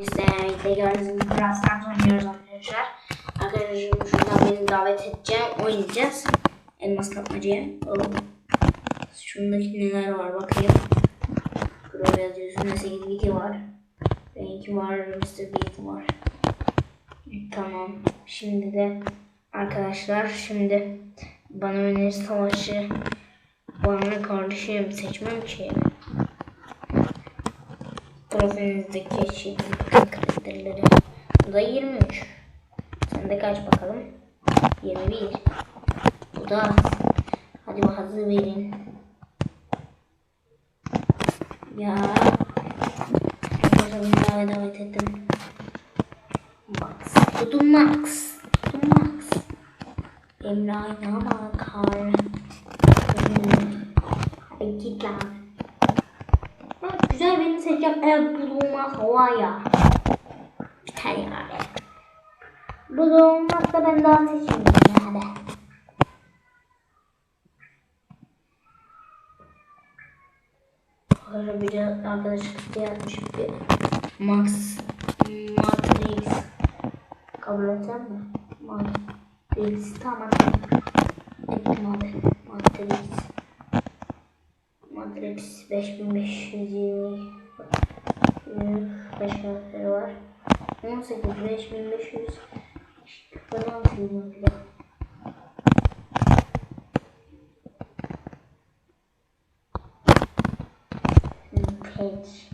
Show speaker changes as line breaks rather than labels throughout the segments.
İşte de gördüğünüz gibi biraz kart oynuyoruz arkadaşlar. Arkadaşım şuradan beni davet edeceğim. Oynayacağız. Elmas kapmacaya. Oğlum. Şundaki neler var bakayım. Buraya yazıyorsun. 8 bilgi var. Benimki var. Mr. Beat var. Tamam. Şimdi de arkadaşlar şimdi bana öneri savaşı bana kardeşim seçmem ki. Profilinizdeki şey, karakterleri. Bu da 23. Sen de kaç bakalım? 21. Bu da. Hadi bazı verin. Ya. Arkadaşlar davet ettim. Max. Dudu Max. Dudu Max. Emre ayna bakar. Hadi git lan. Güzel beni seçeceğim. Evet bulunmaz. Biter ya. Bu da olmazsa ben daha seçeyim. Hadi. Arkadaşlar bir de arkadaşlık yapmış bir Max Matrix kabul etsem mi? Matrix tamam. Ettim abi. Matrix Matrix 5520 5 karakteri var. 18 5500 Ben 6 milyon bile. Page.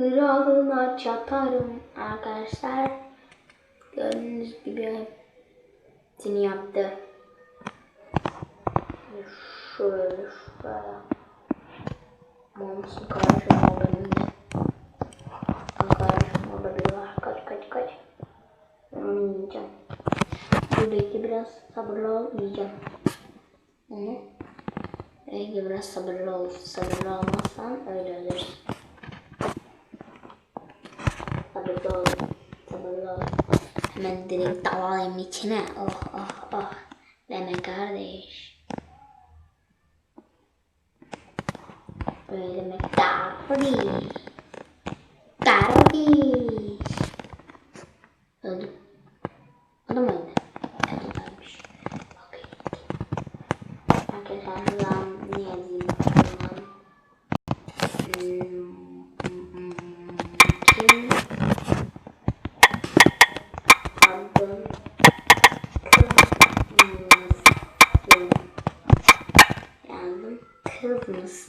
Kralına çatarım arkadaşlar. Gördüğünüz gibi hepsini yaptı. Şöyle şuraya. Mamsın karşıma. Arkadaşım orada biri var. Kaç kaç kaç. Onu yiyeceğim. Buradaki biraz sabırlı ol yiyeceğim. Onu. Belki biraz sabırlı ol. Sabırlı olmazsan öyle ölürsün. Sabırlı ol. Hemen direkt dalayım içine. Oh oh oh. Deme kardeş. Böyle demek kardeş. Kardeş.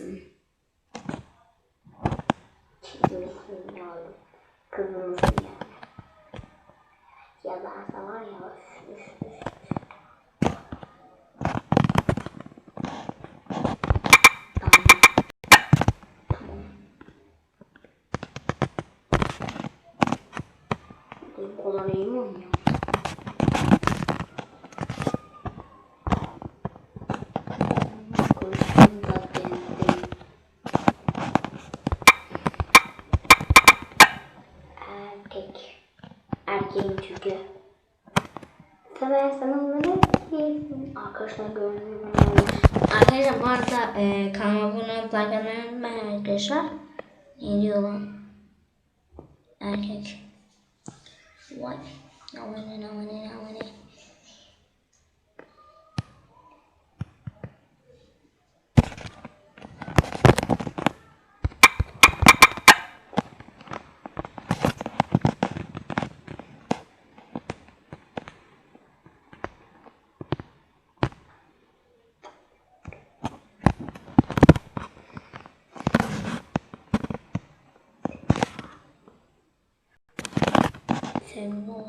Kız mısın? Kız mısın yazdım. Kız mısın yani? Yazarsa var ya üf üf üf. Tamam. Tamam. Bu kadar iyi mi Arkadaşlar gördüğünüz. Arkadaşlar bu arada e, kanalıma abone olup like atmayı unutmayın arkadaşlar. Ne diyor lan? Erkek. Vay. Aman aman aman. 林默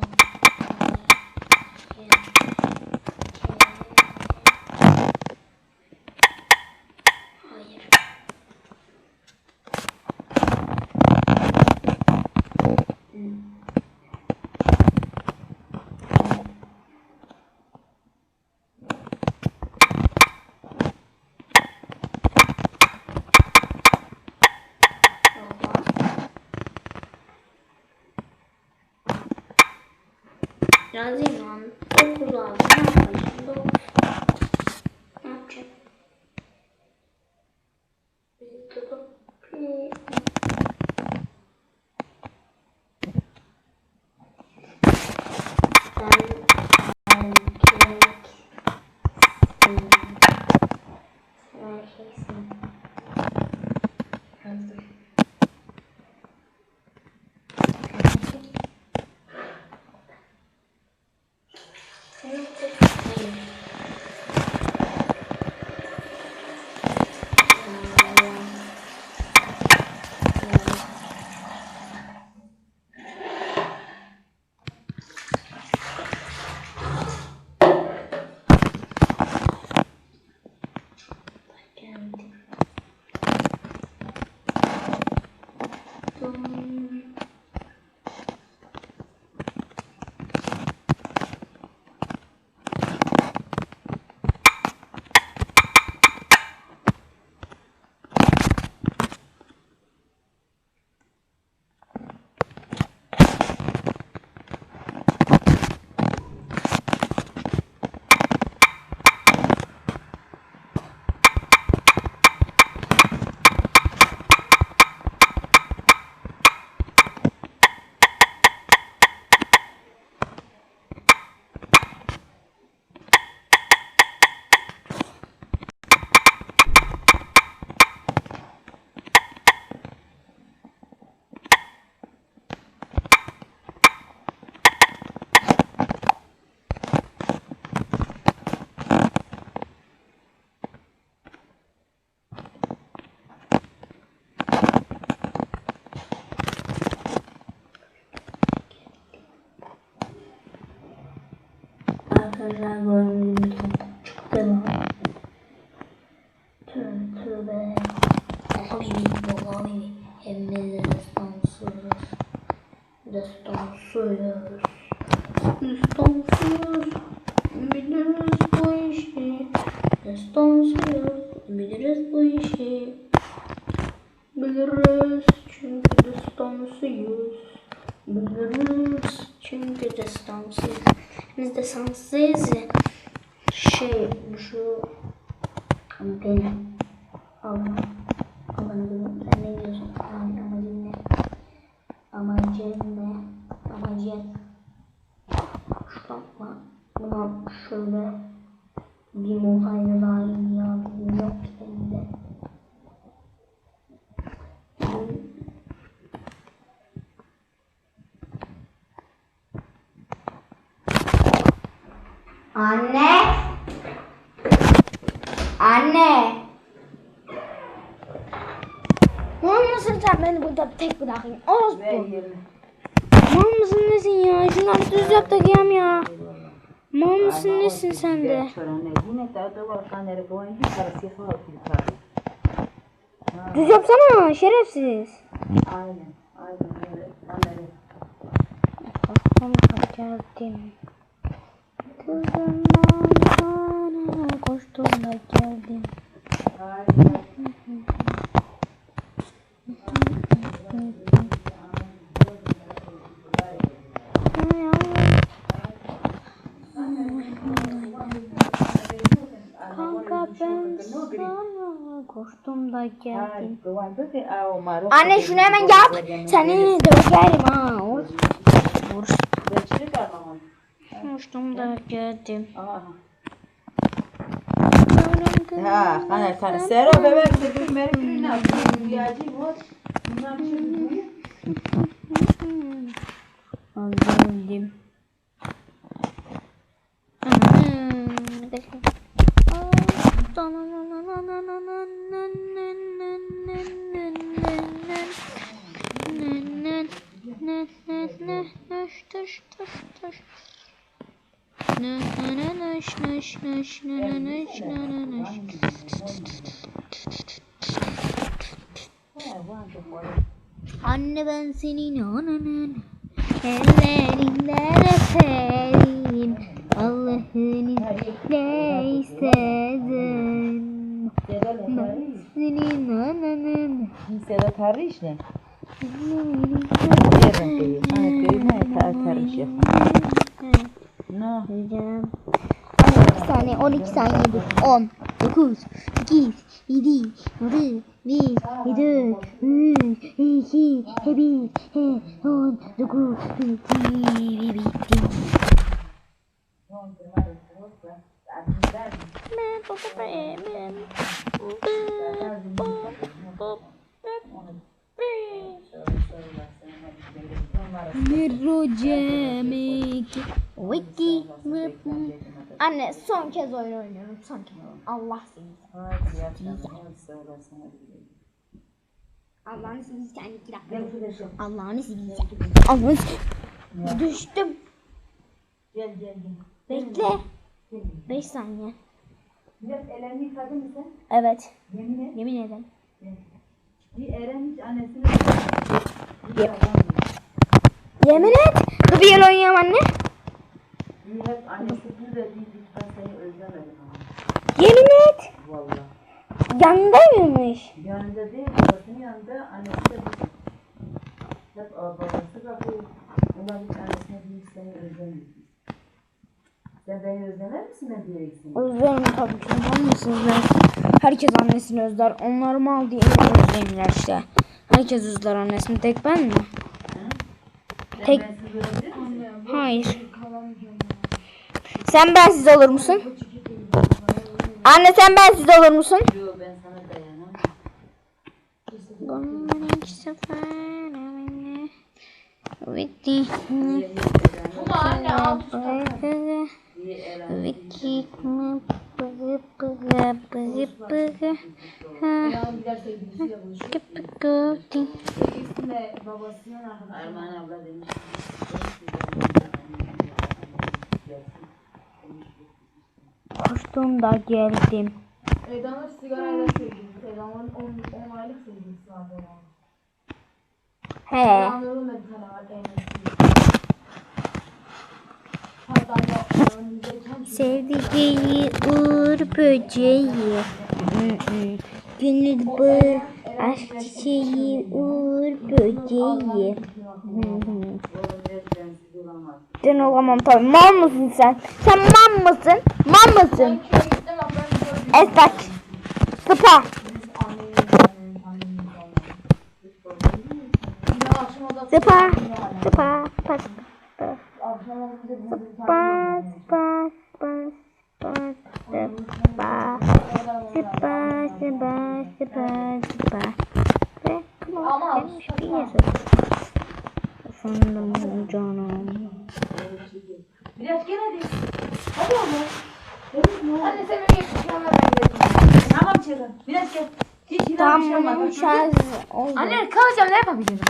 Yazayım lan. 9 Arkadaşlar gördüğünüz gibi çıktı mı? Tövbe tövbe. Vallahi bibi. Hem de destansız. Destansız. Destansız. Biliriz bu işi. Destansız. Biliriz bu işi. Biliriz çünkü destansıyız. Biliriz çünkü destansıyız. Biz destansıyız ya. Şey şu beni alma. Almanı bilmiyorum. Sen ne diyorsun? Yani amacın ne? Amacın ne? Amacın. Şuradan bak. Buna şöyle bir muhayene daha iyi ya. Yok ki elinde. Anne. Anne.
Mal mısın sen beni burada tek bırakın? Orospu.
yerine.
Mal mısın nesin ya? Şunları düz yap da giyem ya. Mal mısın nesin sen de? Düz yapsana şerefsiz.
Aynen. Aynen.
Kızımdan sana koştum da geldim.
Aynen.
Kanka ben sana koştum da geldim. Anne şunu hemen yap. Seni döverim ha. Vur. Vur. Koştum da geldim.
Ha, kaner kaner. Sero bebek de bir meri bir ne yapıyor? Rüyacı bu. Bunlar bir şey duyuyor. Var da var.
Anne ben senin ananın ellerinden öperim. Allah'ın izniyle istedim
Sedat Tarih ne?
ellerinden
Yerden köyü. Hani köyü ne? Tarih yapar.
öperim
Ne?
Diyeceğim. Anne 2 saniye 12 saniye dur. 10 9 8 7 6 1 7 3 2 1 10 9 2 Mirocemik. Wiki. Anne son kez oyun oynuyorum. Son kez. Allah seni. Allah'ını seversen iki dakika. Allah'ını seversen. Allah'ını. Düştüm.
Gel gel gel.
Bekle. 5 saniye.
Biraz ellerini yıkadın mı sen?
Evet.
Yemin et.
Yemin ederim.
Bir Eren hiç annesini
Yep. Yemin et. Dur bir el oynayalım anne.
Bir hep annesi bir de bir ben seni özlemedim ama.
Yemin et.
Vallahi.
Yanındaymış.
Yanında değil, babasının yanında annesi de bir. Hep babası. Onlar hiç annesine bir seni özlemiyor. Sen beni özlemez misin ben diyeceksin?
Özlerim tabii ki. Var mısınız? Herkes annesini özler. Onlar mal diye özlemiyorlar işte. Herkes özler annesini. Tek ben mi?
Sen
Tek-
bensiz misin?
Hayır. Sen bensiz olur musun? Anne sen bensiz olur musun?
Yok ben sana dayanamam.
İki sefer Vicky
Ama anne Eren.
Vicky Bıgı bıgı bıgı bıgı Ha Kıpı kıpı
Armağan abla demiş.
Koştum da geldim
Eda'nın sigarayla sevgilisi. Eda'nın 10 aylık sevgilisi var Eda'nın.
He
Eda'nın da bir tane var
Sevdiceği uğur böceği. Gönül bağı Aşk çiçeği uğur böceği. Ben olamam tabii. Mal mısın sen? Sen mal mısın? Mal mısın? Esbak. Sıpa. Sıpa. Sıpa. Sıpa. Sıpa.
Tane
Sıpa. Sıpa. Sıpa. Sıpa. Sıpa. Sıpa. Sıpa. Ve
Ama
demiş bir yazı. Efendim canım.
Biraz gel hadi.
Hadi ama. Anne sen beni yakışıklarına ben gidelim.
Tamam Çeren. Biraz gel. Hiç hiç bir şey olmaz.
Tamam.
Anne kalacağım ne
bir-